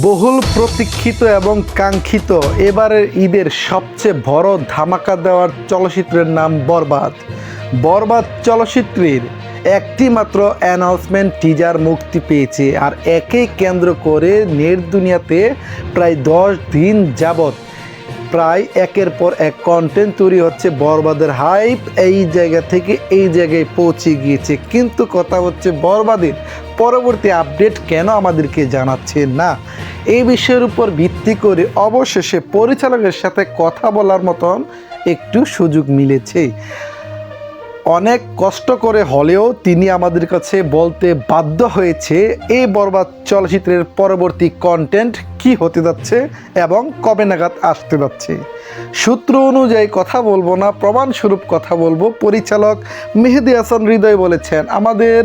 বহুল প্রতীক্ষিত এবং কাঙ্ক্ষিত। এবারের ঈদের সবচেয়ে বড় ধামাকা দেওয়ার চলচ্চিত্রের নাম বরবাদ। বরবাদ চলচ্চিত্রের একটি মাত্র অ্যানাউন্সমেন্ট টিজার মুক্তি পেয়েছে আর একে কেন্দ্র করে নেট দুনিয়াতে প্রায় দশ দিন যাবত প্রায় একের পর এক কন্টেন্ট তৈরি হচ্ছে। বরবাদের হাইপ এই জায়গা থেকে এই জায়গায় পৌঁছে গিয়েছে। কিন্তু কথা হচ্ছে বরবাদের পরবর্তী আপডেট কেন আমাদেরকে জানাচ্ছে না? এই বিষয়ের উপর ভিত্তি করে অবশেষে পরিচালকের সাথে কথা বলার মতন একটু সুযোগ মিলেছে। অনেক কষ্ট করে হলেও তিনি আমাদের কাছে বলতে বাধ্য হয়েছে, এই বরবাদ চলচ্চিত্রের পরবর্তী কন্টেন্ট কি হতে যাচ্ছে এবং কবে নাগাদ আসতে যাচ্ছে। সূত্র অনুযায়ী কথা বলব না, প্রমাণস্বরূপ কথা বলব। পরিচালক মেহেদি হাসান হৃদয় বলেছেন, আমাদের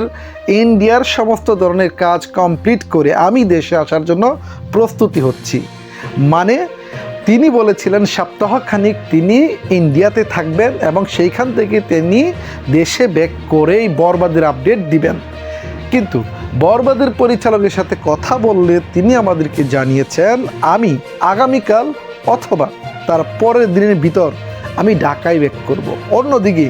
ইন্ডিয়ার সমস্ত ধরনের কাজ কমপ্লিট করে আমি দেশে আসার জন্য প্রস্তুতি হচ্ছি। মানে তিনি বলেছিলেন, সপ্তাহখানিক তিনি ইন্ডিয়াতে থাকবেন এবং সেইখান থেকে তিনি দেশে ব্যাক করেই বরবাদের আপডেট দিবেন। কিন্তু বরবাদের পরিচালকের সাথে কথা বললে তিনি আমাদেরকে জানিয়েছেন, আমি আগামীকাল অথবা তার পরের দিনের ভিতর আমি ঢাকায় ব্যাক করব। অন্যদিকে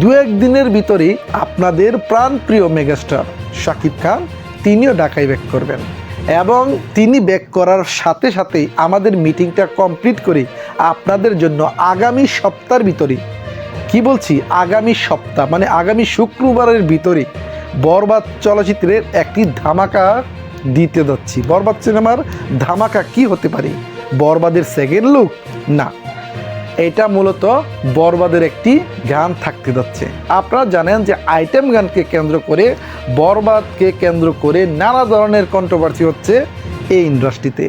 দু এক দিনের ভিতরেই আপনাদের প্রাণপ্রিয় মেগাস্টার শাকিব খান, তিনিও ঢাকায় ব্যাক করবেন। এবং তিনি ব্যাক করার সাথে সাথেই আমাদের মিটিংটা কমপ্লিট করে আপনাদের জন্য আগামী সপ্তাহের ভিতরে কি বলছি? আগামী সপ্তাহ মানে আগামী শুক্রবারের ভিতরে বরবাদ চলচ্চিত্রের একটি ধামাকা দিতে যাচ্ছি। বরবাদ সিনেমার ধামাকা কি হতে পারে? বরবাদের সেকেন্ড লুক না, এটা মূলত বরবাদের একটি গান থাকতে যাচ্ছে। আপনারা জানেন যে আইটেম গানকে কেন্দ্র করে, বরবাদকে কেন্দ্র করে নানা ধরনের কন্ট্রোভার্সি হচ্ছে এই ইন্ডাস্ট্রিতে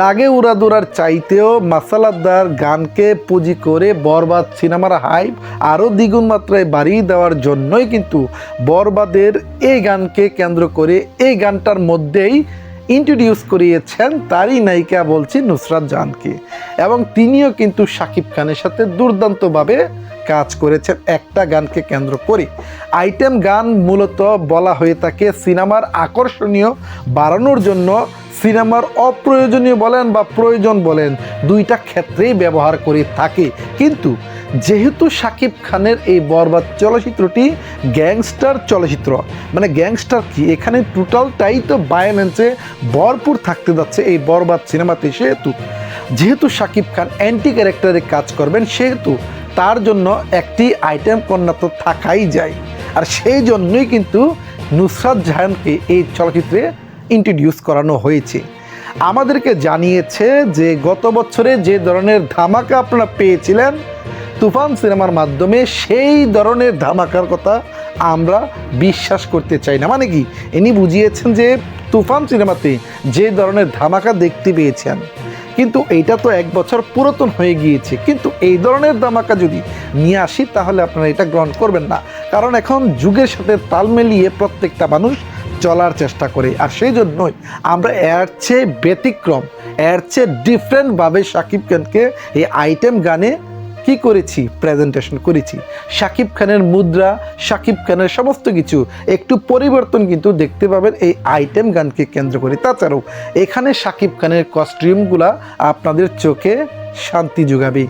লাগে উড়াদুরার চাইতেও মাসালাদার গানকে পুঁজি করে বরবাদ সিনেমার হাইপ আরও দ্বিগুণ মাত্রায় বাড়িয়ে দেওয়ার জন্যই কিন্তু বরবাদের এই গানকে কেন্দ্র করে এই গানটার মধ্যেই ইন্ট্রোডিউস করিয়েছেন তারই নায়িকা বলছি নুসরাত জাহানকে। এবং তিনিও কিন্তু শাকিব খানের সাথে দুর্দান্তভাবে কাজ করেছেন। একটা গানকে কেন্দ্র করে। আইটেম গান মূলত বলা হয়ে থাকে সিনেমার আকর্ষণীয়, বাড়ানোর জন্য সিনেমার অপ্রয়োজনীয় বলেন বা প্রয়োজন বলেন, দুইটা ক্ষেত্রেই ব্যবহার করে থাকে। কিন্তু যেহেতু শাকিব খানের এই বরবাদ চলচ্চিত্রটি গ্যাংস্টার চলচ্চিত্র। মানে গ্যাংস্টার কি? এখানে টোটালটাই তো বায়োলেন্সে ভরপুর থাকতে যাচ্ছে এই বরবাদ সিনেমাতে সেহেতু। যেহেতু শাকিব খান অ্যান্টি ক্যারেক্টারে কাজ করবেন সেহেতু তার জন্য একটি আইটেম কন্যা তো থাকাই যায়। আর সেই জন্যই কিন্তু নুসরাত জাহানকে এই চলচ্চিত্রে ইন্ট্রোডিউস করানো হয়েছে। আমাদেরকে জানিয়েছে যে গত বছরে যে ধরনের ধামাকা আপনারা পেয়েছিলেন তুফান সিনেমার মাধ্যমে সেই ধরনের ধামাকার কথা আমরা বিশ্বাস করতে চাই না। মানে কি? ইনি বুঝিয়েছেন যে তুফান সিনেমাতে যে ধরনের ধামাকা দেখতে পেয়েছেন, কিন্তু এইটা তো এক বছর পুরাতন হয়ে গিয়েছে। কিন্তু এই ধরনের ধামাকা যদি নিয়ে আসি, তাহলে আপনারা এটা গ্রহণ করবেন না। কারণ এখন যুগের সাথে তাল মিলিয়ে প্রত্যেকটা মানুষ চলার চেষ্টা করে। আর সেই জন্যই আমরা এর চেয়ে ব্যতিক্রম, এর চেয়ে ডিফারেন্টভাবে শাকিব খানকে এই আইটেম গানে কি করেছি? প্রেজেন্টেশন করেছি। শাকিব খানের মুদ্রা শাকিব খানের সমস্ত কিছু। একটু পরিবর্তন কিন্তু দেখতে পাবেন এই আইটেম গানকে কেন্দ্র করে। তাছাড়াও এখানে শাকিব খানের কস্টিউমগুলা আপনাদের চোখে শান্তি যোগাবে।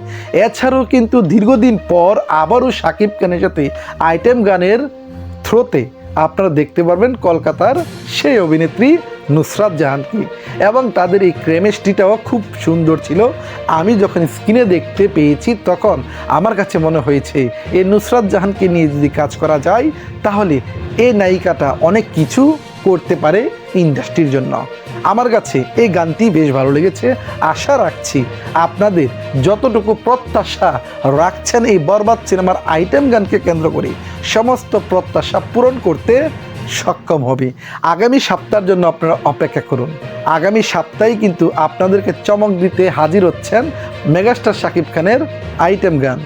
এছাড়াও কিন্তু দীর্ঘদিন পর আবারও শাকিব খানের সাথে আইটেম গানের থ্রোতে আপনারা দেখতে পারবেন কলকাতার সেই অভিনেত্রী নুসরাত জাহানকে এবং তাদের এই ক্রেমেস্ট্রিটাও খুব সুন্দর ছিল। আমি যখন স্ক্রিনে দেখতে পেয়েছি তখন আমার কাছে মনে হয়েছে এই নুসরাত জাহানকে নিয়ে যদি কাজ করা যায়, তাহলে এই নায়িকাটা অনেক কিছু করতে পারে ইন্ডাস্ট্রির জন্য। আমার কাছে এই গানটি বেশ ভালো লেগেছে। আশা রাখছি আপনাদের যতটুকু প্রত্যাশা রাখছেন এই বরবাদ সিনেমার আইটেম গানকে কেন্দ্র করে, সমস্ত প্রত্যাশা পূরণ করতে সক্ষম হবে। আগামী সপ্তাহের জন্য আপনারা অপেক্ষা করুন। আগামী সপ্তাহেই কিন্তু আপনাদেরকে চমক দিতে হাজির হচ্ছেন মেগাস্টার শাকিব খানের আইটেম গান।